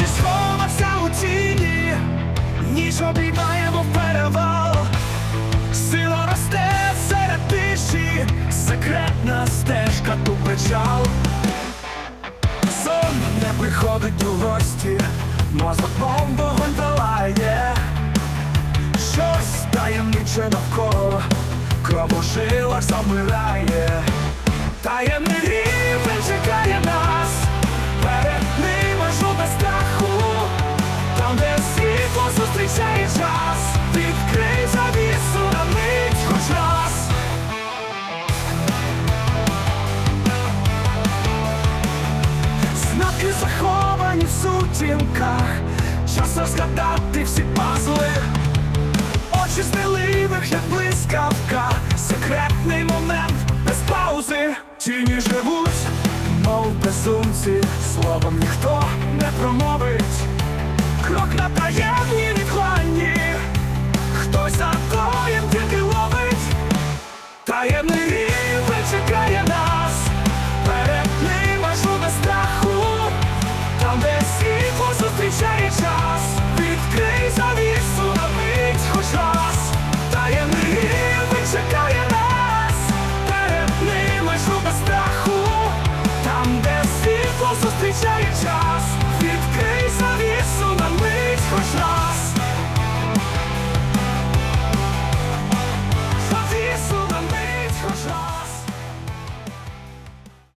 Місяць сховався у тіні, ніч обіймає, мов перевал. Сила росте серед тиші, секретна стежка ту печал. Сон не приходить у гості, мозок вогонь палає. Щось таємниче навколо, кров у жилах замирає. Знаки заховані в сутінках, час розгадати всі пазли. Очі сміливих, як блискавка, секретний момент без паузи. Тіні живуть, мов безумці, словом ніхто не промовить. Крок на таємні відкланні, хтось за тільки ловить. Таємний. Звичайний час